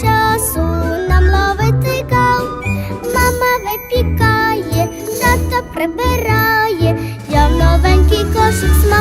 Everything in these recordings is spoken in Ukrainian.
часу нам ловити гал, Мама випікає, тато прибирає. Я в новенький кошик смакоту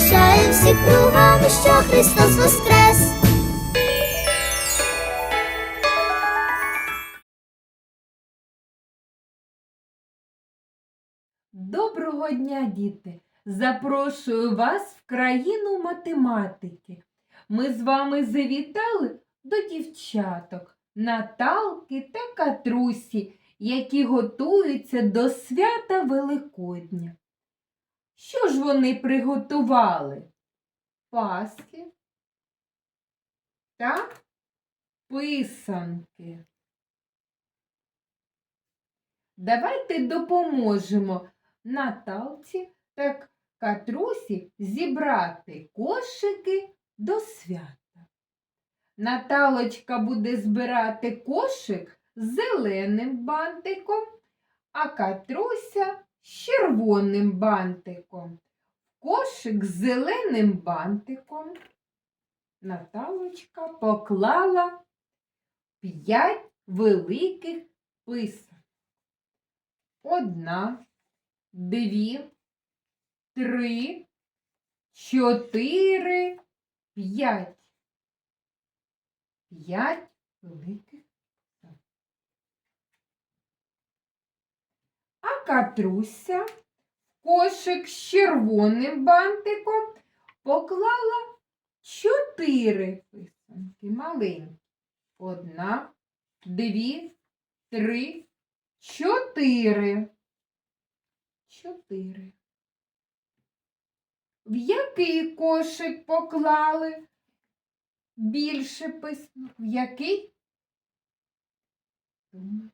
Сповіщає всіх кругом, що Христос воскрес. Доброго дня, діти! Запрошую вас в країну математики. Ми з вами завітали до дівчаток Наталки та Катрусі, які готуються до свята Великодня. Що ж вони приготували? Паски та писанки. Давайте допоможемо Наталці та Катрусі зібрати кошики до свята. Наталочка буде збирати кошик з зеленим бантиком, а Катруся з червоним бантиком. Кошик з зеленим бантиком Наталочка поклала п'ять великих писанок. Одна, дві, три, чотири, п'ять. П'ять великих. писанок. А Катруся в кошик з червоним бантиком поклала чотири писанки маленькі. Одна, дві, три, чотири. Чотири. В який кошик поклали? Більше писанок. В який? Думаю.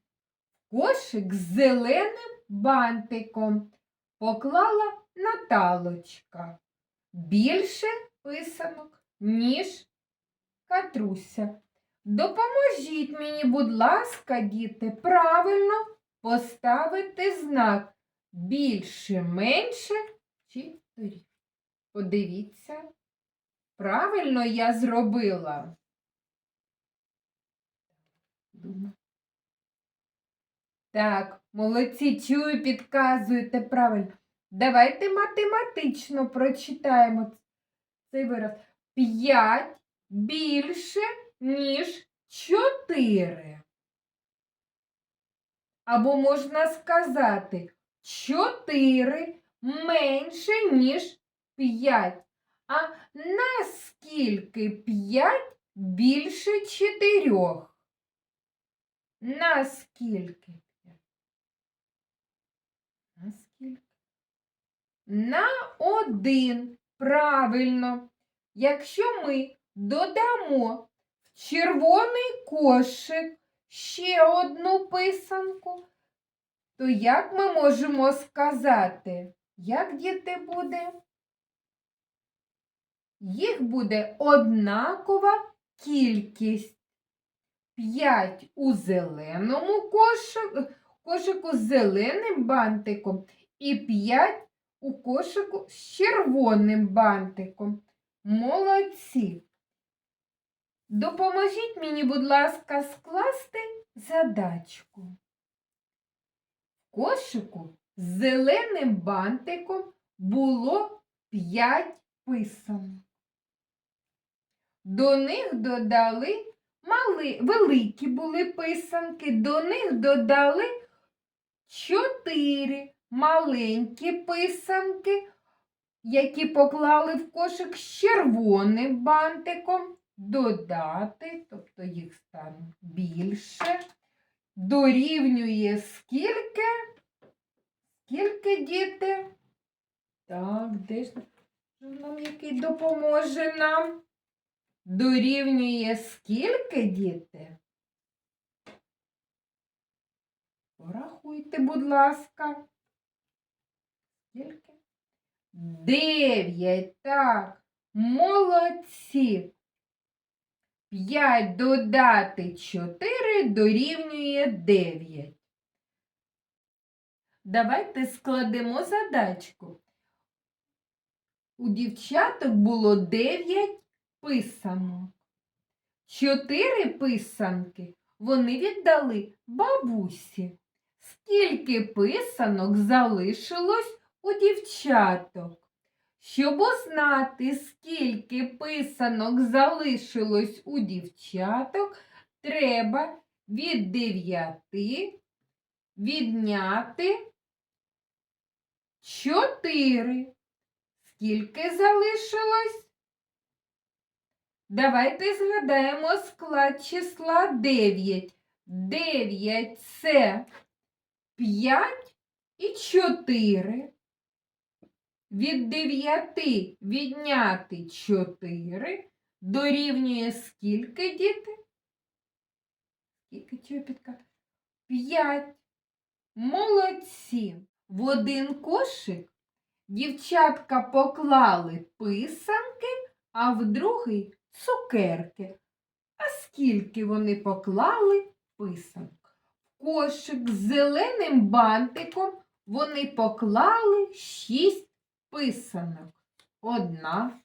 Кошик з зеленим бантиком поклала Наталочка. Більше писанок, ніж Катруся. Допоможіть мені, будь ласка, діти, правильно поставити знак більше, менше чи дорівнює. Подивіться, правильно я зробила. Так, молодці, чую, підказуєте правильно. Давайте математично прочитаємо цей вираз. П'ять більше, ніж чотири. Або можна сказати, чотири менше, ніж п'ять. А наскільки п'ять більше чотирьох? Наскільки? На один. Правильно. Якщо ми додамо в червоний кошик ще одну писанку, то як ми можемо сказати, як діти буде? Їх буде однакова кількість. 5 у зеленому кошику, кошику з зеленим бантиком і 5 у кошику з червоним бантиком. Молодці. Допоможіть мені, будь ласка, скласти задачку. В кошику з зеленим бантиком було 5 писанок. До них додали мали, великі були писанки, до них додали 4 маленькі писанки, які поклали в кошик з червоним бантиком, додати, тобто їх стане більше, дорівнює скільки? Скільки діти? Так, де ж нам який допоможе нам? Дорівнює скільки діти? Порахуйте, будь ласка. Скільки? Дев'ять. Так. Молодці. П'ять додати чотири дорівнює дев'ять. Давайте складемо задачку. У дівчаток було дев'ять писанок. Чотири писанки вони віддали бабусі. Скільки писанок залишилось у дівчаток? Щоб узнати, скільки писанок залишилось у дівчаток, треба від дев'яти відняти чотири. Скільки залишилось? Давайте згадаємо склад числа 9. 9 це 5 і 4. Від 9 відняти 4 дорівнює скільки діти? Скільки чопітка? 5. Молодці. В один кошик дівчатка поклали писанки, а в другий цукерки. А скільки вони поклали писанок? В кошик з зеленим бантиком вони поклали шість писанок. Одна,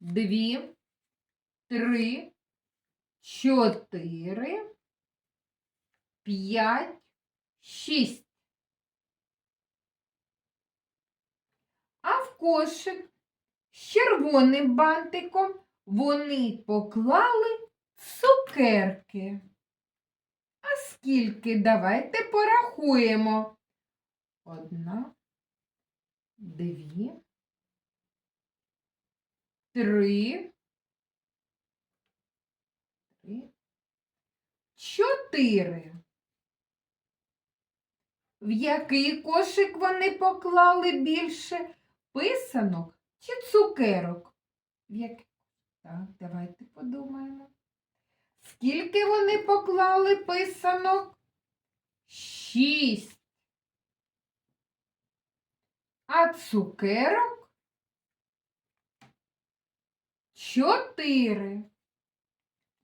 дві, три, чотири, п'ять, шість. А в кошик з червоним бантиком вони поклали цукерки. А скільки? Давайте порахуємо. Одна, дві, три, три, чотири. В який кошик вони поклали більше писанок чи цукерок? В який? Так, давайте подумаємо. Скільки вони поклали писанок? Шість. А цукерок? Чотири.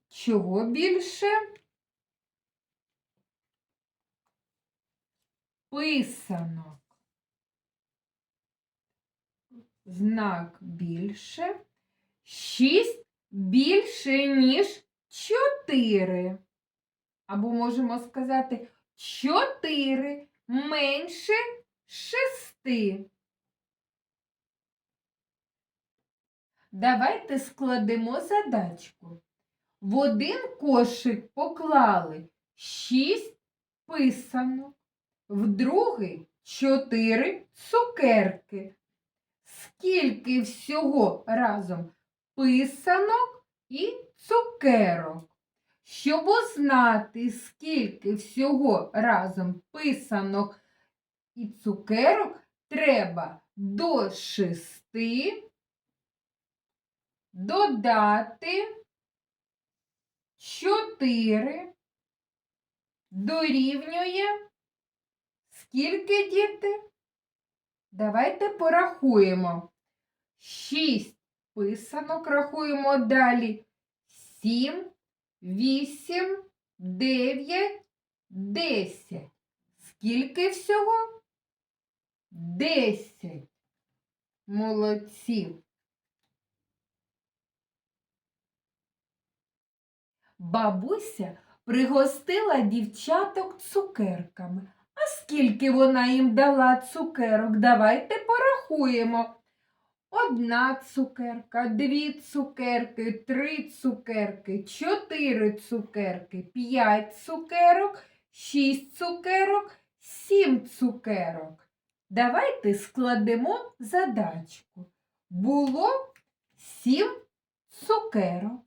Чого більше? Писанок. Знак більше. Шість більше, ніж чотири. Або можемо сказати чотири менше шести. Давайте складемо задачку. В один кошик поклали шість писанок, в другий чотири цукерки. Скільки всього разом писанок і цукерок? Щоб узнати, скільки всього разом писанок і цукерок, треба до шести додати 4 дорівнює скільки діти? Давайте порахуємо. 6 писанок рахуємо далі. 7, 8, 9, 10. Скільки всього? 10. Молодці. Бабуся пригостила дівчаток цукерками. А скільки вона їм дала цукерок? Давайте порахуємо. Одна цукерка, дві цукерки, три цукерки, чотири цукерки, п'ять цукерок, шість цукерок, сім цукерок. Давайте складемо задачку. Було сім цукерок.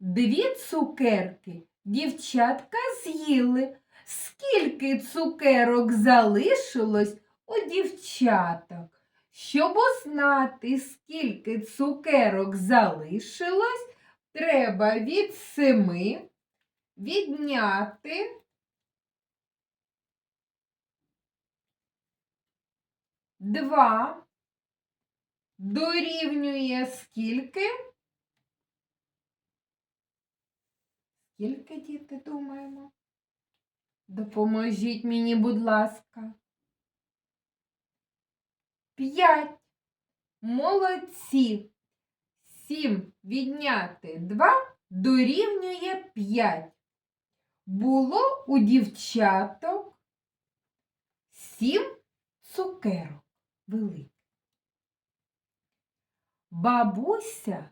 Дві цукерки дівчатка з'їли. Скільки цукерок залишилось у дівчаток? Щоб узнати, скільки цукерок залишилось, треба від семи відняти 2 дорівнює скільки? Скільки діти думаємо? Допоможіть мені, будь ласка. 5. Молодці. 7 відняти 2 дорівнює 5. Було у дівчаток 7 цукерок великих. Бабуся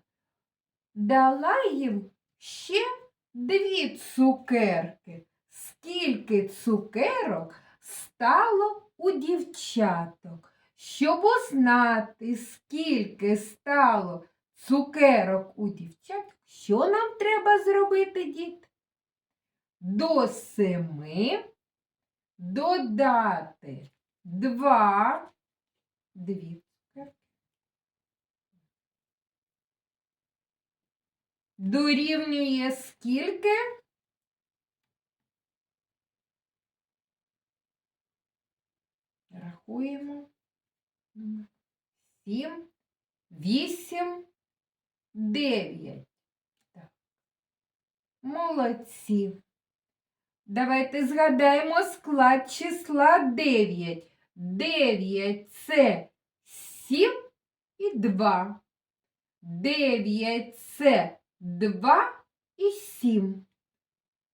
дала їм ще дві цукерки. Скільки цукерок стало у дівчаток? Щоб узнати, скільки стало цукерок у дівчаток, що нам треба зробити, діти? До семи додати два, дві Дорівнює скільки? Рахуємо. Сім, вісім, дев'ять. Молодці. Давайте згадаємо склад числа 9. 9 це 7 і 2. 9 це 2 і 7.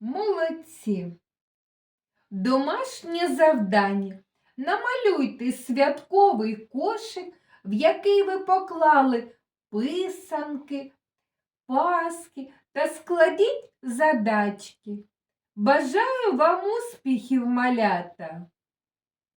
Молодці. Домашнє завдання. Намалюйте святковий кошик, в який ви поклали писанки, паски та складіть задачки. Бажаю вам успіхів, малята!